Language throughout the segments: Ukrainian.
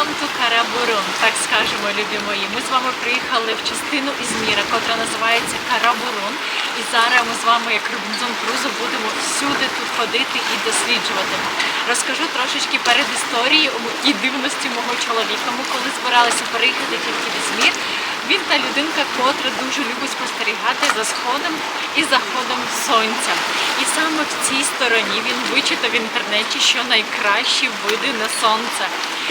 Welcome to Карабурун, так скажемо, любі мої. Ми з вами приїхали в частину Ізміра, котра називається Карабурун. І зараз ми з вами, як Робінзон Крузо, будемо всюди тут ходити і досліджувати. Розкажу трошечки перед історією і дивності мого чоловіка. Ми коли збиралися переїхати тільки в Ізмір, він та людинка, котра дуже любить спостерігати за сходом і заходом сонця. І саме в цій стороні він вичитав в інтернеті, що найкращі види на сонце.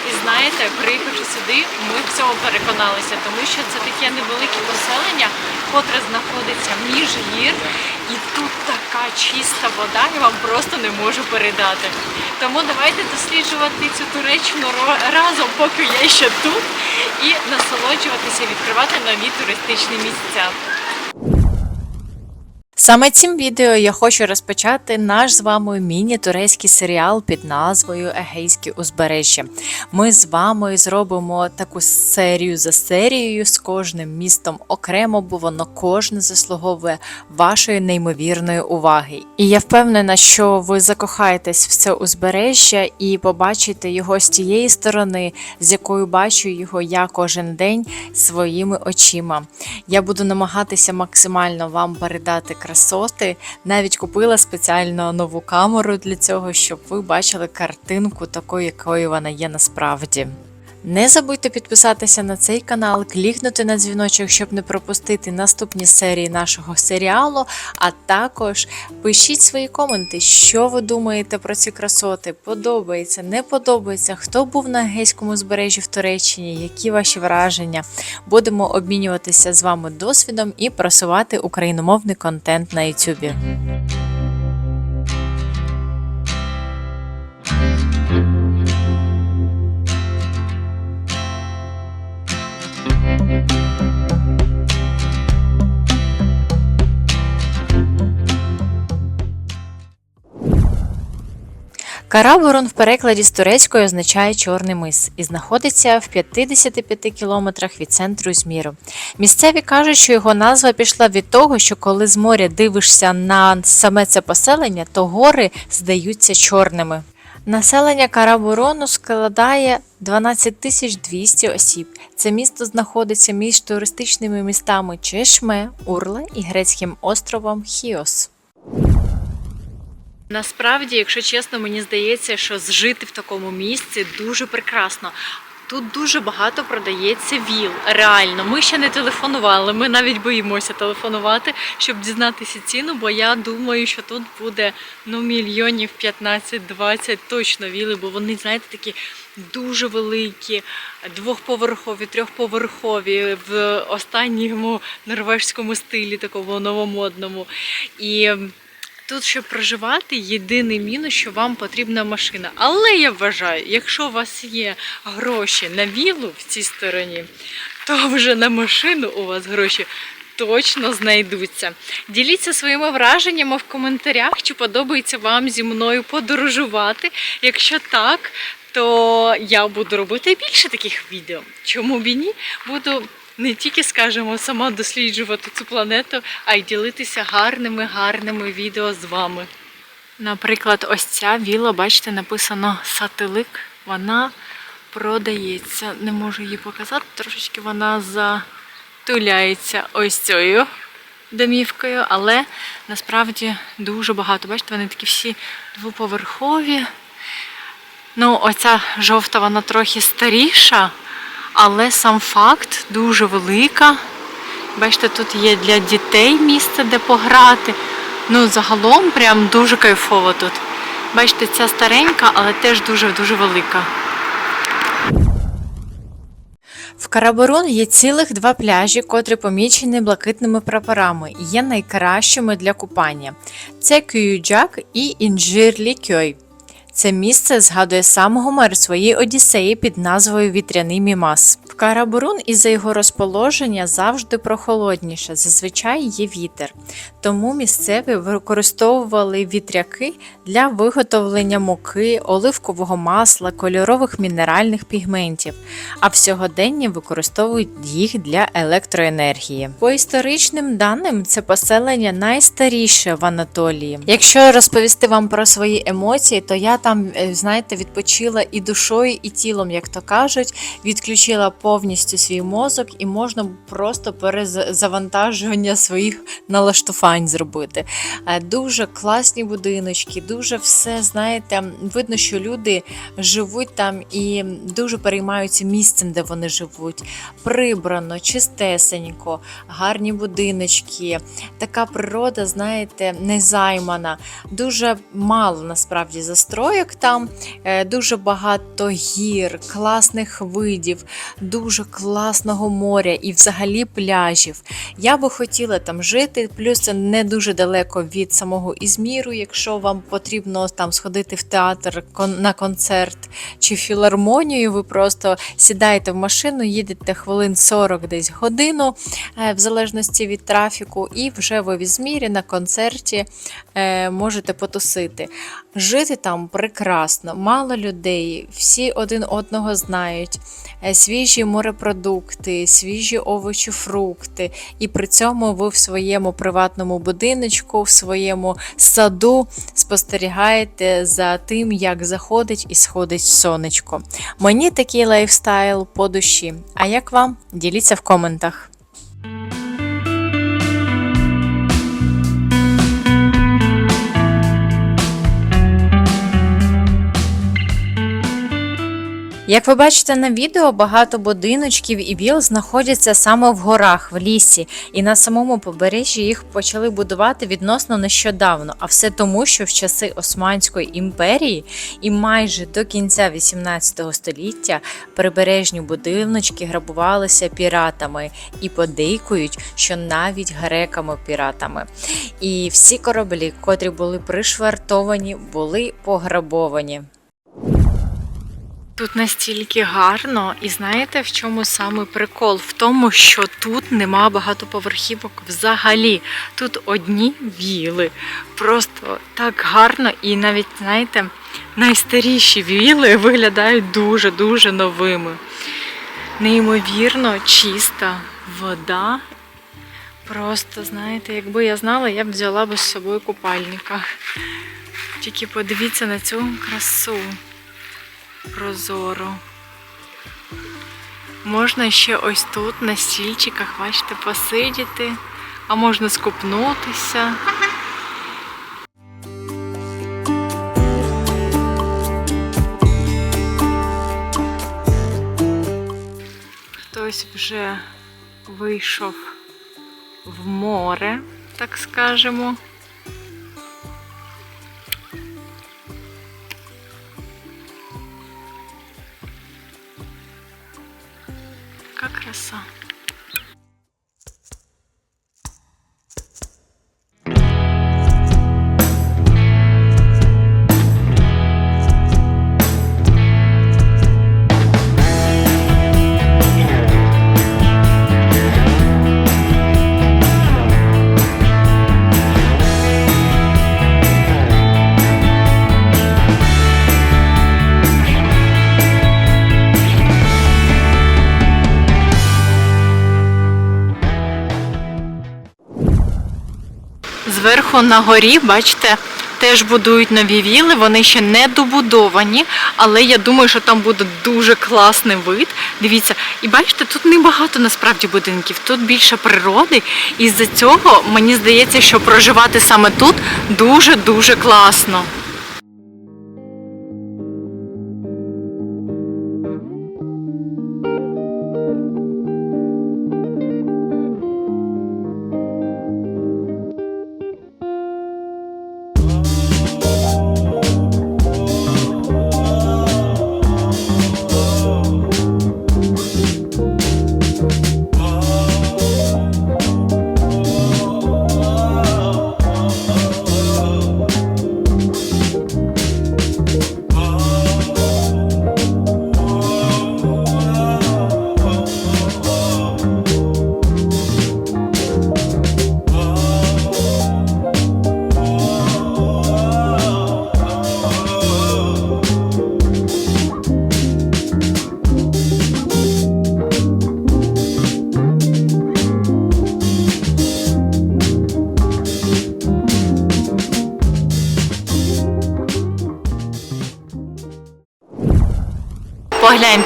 І знаєте, приїхавши сюди, ми в цьому переконалися, тому що це таке невелике поселення, котре знаходиться між гір, і тут така чиста вода, я вам просто не можу передати. Тому давайте досліджувати цю Туреччину разом, поки я ще тут, і насолоджуватися, відкривати нові туристичні місця. Саме цим відео я хочу розпочати наш з вами міні-турецький серіал під назвою Егейське узбережжя. Ми з вами зробимо таку серію за серією з кожним містом окремо, бо воно кожне заслуговує вашої неймовірної уваги. І я впевнена, що ви закохаєтесь в це узбережжя і побачите його з тієї сторони, з якою бачу його я кожен день своїми очима. Я буду намагатися максимально вам передати красоти. Навіть купила спеціально нову камеру для цього, щоб ви бачили картинку такою, якою вона є насправді. Не забудьте підписатися на цей канал, клікнути на дзвіночок, щоб не пропустити наступні серії нашого серіалу. А також пишіть свої коменти, що ви думаєте про ці красоти. Подобається, не подобається, хто був на Егейському збережжі в Туреччині, які ваші враження. Будемо обмінюватися з вами досвідом і просувати україномовний контент на YouTube. Караборон в перекладі з турецької означає чорний мис і знаходиться в 55 кілометрах від центру Зміру. Місцеві кажуть, що його назва пішла від того, що коли з моря дивишся на саме це поселення, то гори здаються чорними. Населення Караборону складає 12 тисяч 200 осіб. Це місто знаходиться між туристичними містами Чешме, Урле і грецьким островом Хіос. Насправді, якщо чесно, мені здається, що жити в такому місці дуже прекрасно. Тут дуже багато продається віл. Реально, ми ще не телефонували. Ми навіть боїмося телефонувати, щоб дізнатися ціну, бо я думаю, що тут буде ну мільйонів 15-20 точно віли, бо вони, знаєте, такі дуже великі, двохповерхові, трьохповерхові в останньому норвежському стилі, такому новомодному. І Тут, щоб проживати, єдиний мінус, що вам потрібна машина. Але я вважаю, якщо у вас є гроші на вілу в цій стороні, то вже на машину у вас гроші точно знайдуться. Діліться своїми враженнями в коментарях, чи подобається вам зі мною подорожувати. Якщо так, то я буду робити більше таких відео. Чому б і ні? Буду не тільки, скажімо, сама досліджувати цю планету, а й ділитися гарними, гарними відео з вами. Наприклад, ось ця віла, бачите, написано сателик. Вона продається. Не можу її показати, трошечки вона затуляється ось цією домівкою, але насправді дуже багато. Бачите, вони такі всі двоповерхові. Ну, оця жовта, вона трохи старіша, але сам факт дуже велика. Бачите, тут є для дітей місце, де пограти. Ну, загалом прям дуже кайфово тут. Бачите, ця старенька, але теж дуже-дуже велика. В Караборун є цілих два пляжі, котрі помічені блакитними прапорами і є найкращими для купання. Це Кююджак і Інжирлікьой. Це місце згадує сам Гомер своїй Одіссеї під назвою Вітряний Мімас. В Карабурун із-за його розположення завжди прохолодніше, зазвичай є вітер. Тому місцеві використовували вітряки для виготовлення муки, оливкового масла, кольорових мінеральних пігментів, а в сьогоденні використовують їх для електроенергії. По історичним даним, це поселення найстаріше в Анатолії. Якщо розповісти вам про свої емоції, то я там там, е, знаєте, відпочила і душою, і тілом, як то кажуть, відключила повністю свій мозок, і можна просто перезавантажування своїх налаштувань зробити. Е, Дуже класні будиночки, дуже все, знаєте, видно, що люди живуть там і дуже переймаються місцем, де вони живуть. Прибрано, чистесенько, гарні будиночки. Така природа, знаєте, незаймана. Дуже мало насправді застроєк там, е, дуже багато гір, класних видів, дуже класного моря і взагалі пляжів. Я би хотіла там жити, плюс це не дуже далеко від самого Ізміру, якщо вам потрібно там сходити в театр на концерт чи філармонію, ви просто сідаєте в машину, їдете хвилин 40 десь годину, е, в залежності від трафіку, і вже ви в Ізмірі на концерті е, можете потусити. Жити там прекрасно, мало людей, всі один одного знають, е, свіжі морепродукти, свіжі овочі, фрукти. І при цьому ви в своєму приватному будиночку, в своєму саду спостерігаєте за тим, як заходить і сходить сонечко. Мені такий лайфстайл по душі. А як вам? Діліться в коментах. Як ви бачите на відео, багато будиночків і віл знаходяться саме в горах, в лісі, і на самому побережжі їх почали будувати відносно нещодавно. А все тому, що в часи Османської імперії і майже до кінця 18 століття прибережні будиночки грабувалися піратами і подейкують, що навіть греками-піратами. І всі кораблі, котрі були пришвартовані, були пограбовані. Тут настільки гарно, і знаєте, в чому саме прикол? В тому, що тут нема багатоповерхівок взагалі. Тут одні віли. Просто так гарно, і навіть, знаєте, найстаріші віли виглядають дуже-дуже новими. Неймовірно чиста вода. Просто, знаєте, якби я знала, я б взяла би з собою купальника. Тільки подивіться на цю красу прозоро. Можна ще ось тут на стільчиках, бачите, посидіти, а можна скупнутися. Хтось вже вийшов в море, так скажемо. Yes, sir. Зверху на горі, бачите, теж будують нові віли, вони ще не добудовані, але я думаю, що там буде дуже класний вид. Дивіться, і бачите, тут небагато насправді будинків, тут більше природи. І з-за цього мені здається, що проживати саме тут дуже-дуже класно.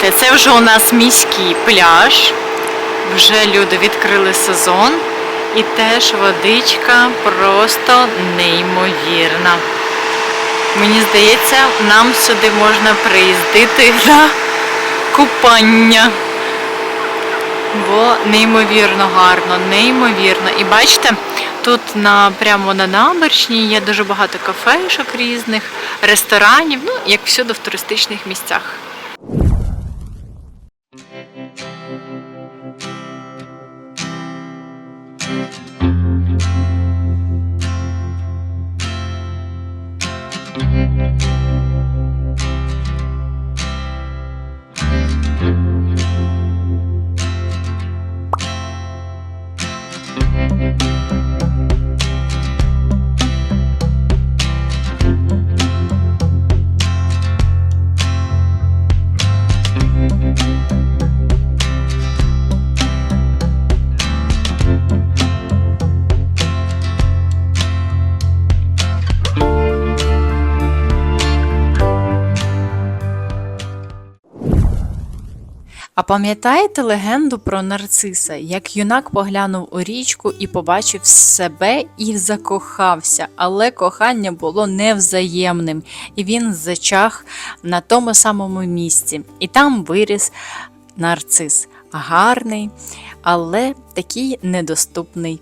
Гляньте, це вже у нас міський пляж. Вже люди відкрили сезон. І теж водичка просто неймовірна. Мені здається, нам сюди можна приїздити на купання. Бо неймовірно гарно, неймовірно. І бачите, тут на, прямо на набережній є дуже багато кафешок різних, ресторанів, ну, як всюди в туристичних місцях. Пам'ятаєте легенду про нарциса, як юнак поглянув у річку і побачив себе і закохався, але кохання було невзаємним, і він зачах на тому самому місці. І там виріс нарцис, гарний, але такий недоступний.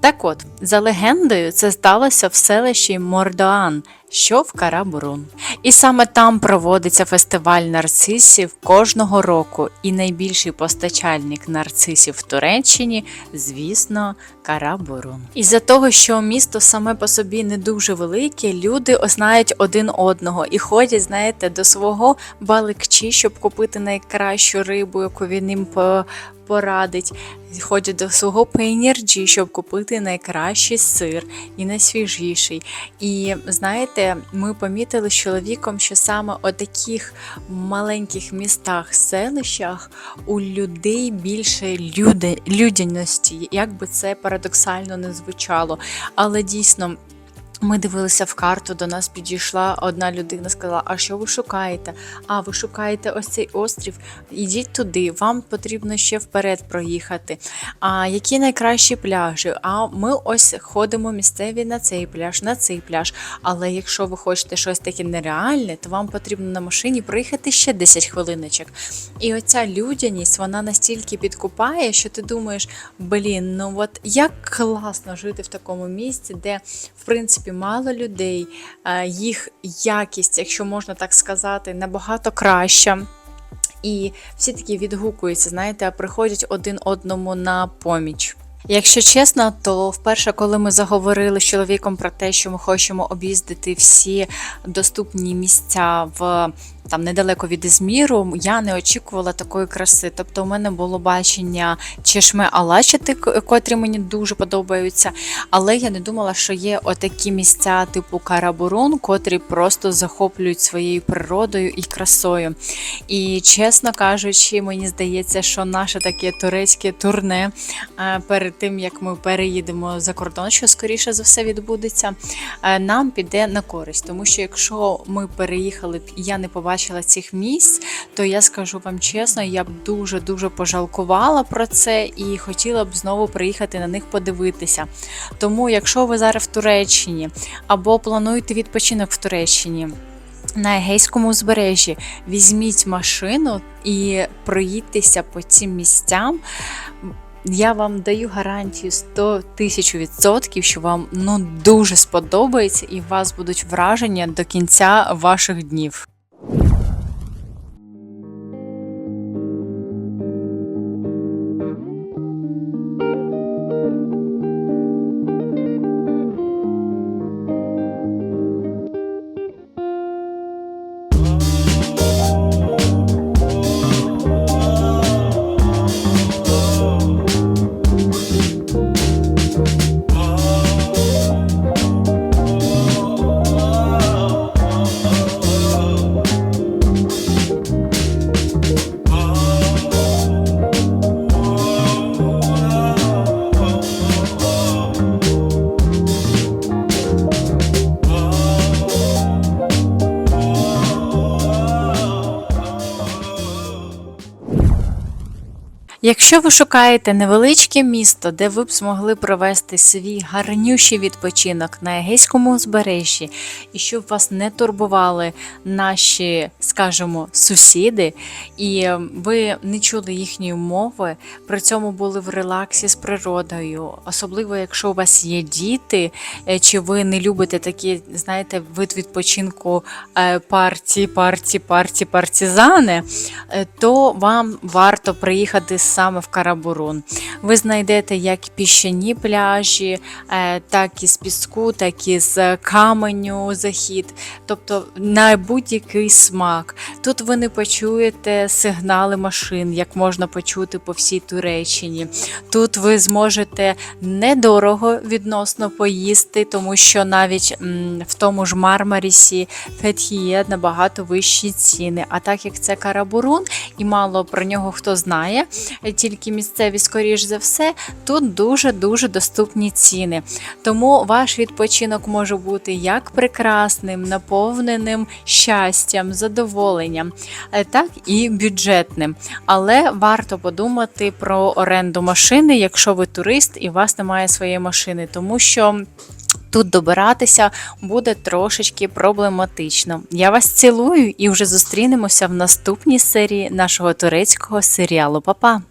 Так от, за легендою, це сталося в селищі Мордоан, що в Карабурун. І саме там проводиться фестиваль нарцисів кожного року. І найбільший постачальник нарцисів в Туреччині, звісно, Карабурун. Із-за того, що місто саме по собі не дуже велике, люди знають один одного і ходять, знаєте, до свого баликчі, щоб купити найкращу рибу, яку він їм по- порадить. Ходять до свого пейнірджі, щоб купити найкращий сир і найсвіжіший. І знаєте, ми помітили з чоловіком, що саме у таких маленьких містах, селищах у людей більше люди, людяності, як би це парадоксально не звучало. Але дійсно. Ми дивилися в карту, до нас підійшла одна людина, сказала: А що ви шукаєте? А ви шукаєте ось цей острів? Ідіть туди, вам потрібно ще вперед проїхати. А які найкращі пляжі? А ми ось ходимо місцеві на цей пляж, на цей пляж. Але якщо ви хочете щось таке нереальне, то вам потрібно на машині проїхати ще 10 хвилиночок. І оця людяність вона настільки підкупає, що ти думаєш, блін, ну от як класно жити в такому місці, де в принципі мало людей, е, їх якість, якщо можна так сказати, набагато краща. І всі такі відгукуються, знаєте, приходять один одному на поміч. Якщо чесно, то вперше, коли ми заговорили з чоловіком про те, що ми хочемо об'їздити всі доступні місця в там недалеко від Ізміру, я не очікувала такої краси. Тобто, у мене було бачення чешми Алачити, котрі мені дуже подобаються. Але я не думала, що є отакі місця, типу Карабурун, котрі просто захоплюють своєю природою і красою. І чесно кажучи, мені здається, що наше таке турецьке турне е, перед тим як ми переїдемо за кордон, що скоріше за все відбудеться, е, нам піде на користь. Тому що якщо ми переїхали я не побачила цих місць, то я скажу вам чесно, я б дуже дуже пожалкувала про це і хотіла б знову приїхати на них подивитися. Тому, якщо ви зараз в Туреччині або плануєте відпочинок в Туреччині. На Егейському узбережжі візьміть машину і проїдьтеся по цим місцям. Я вам даю гарантію 100 тисяч відсотків, що вам ну дуже сподобається, і вас будуть враження до кінця ваших днів. Якщо ви шукаєте невеличке місто, де ви б змогли провести свій гарнющий відпочинок на Егейському узбережжі, і щоб вас не турбували наші, скажімо, сусіди, і ви не чули їхньої мови, при цьому були в релаксі з природою, особливо якщо у вас є діти, е, чи ви не любите такі, знаєте, вид відпочинку е, парті, парті, парті, партизани, е, то вам варто приїхати саме в Карабурун. Ви знайдете як піщані пляжі, е, так і з піску, так і з каменю захід, тобто на будь-який смак. Тут ви не почуєте сигнали машин, як можна почути по всій Туреччині. Тут ви зможете недорого відносно поїсти, тому що навіть в тому ж Мармарісі Фетхіє набагато вищі ціни. А так як це Карабурун, і мало про нього хто знає, тільки місцеві, скоріш за все, тут дуже-дуже доступні ціни. Тому ваш відпочинок може бути як прекрасним, наповненим щастям, задоволенням, е, так і бюджетним. Але варто подумати про оренду машини, якщо ви турист і у вас немає своєї машини, тому що. Тут добиратися буде трошечки проблематично. Я вас цілую і вже зустрінемося в наступній серії нашого турецького серіалу. Па-па!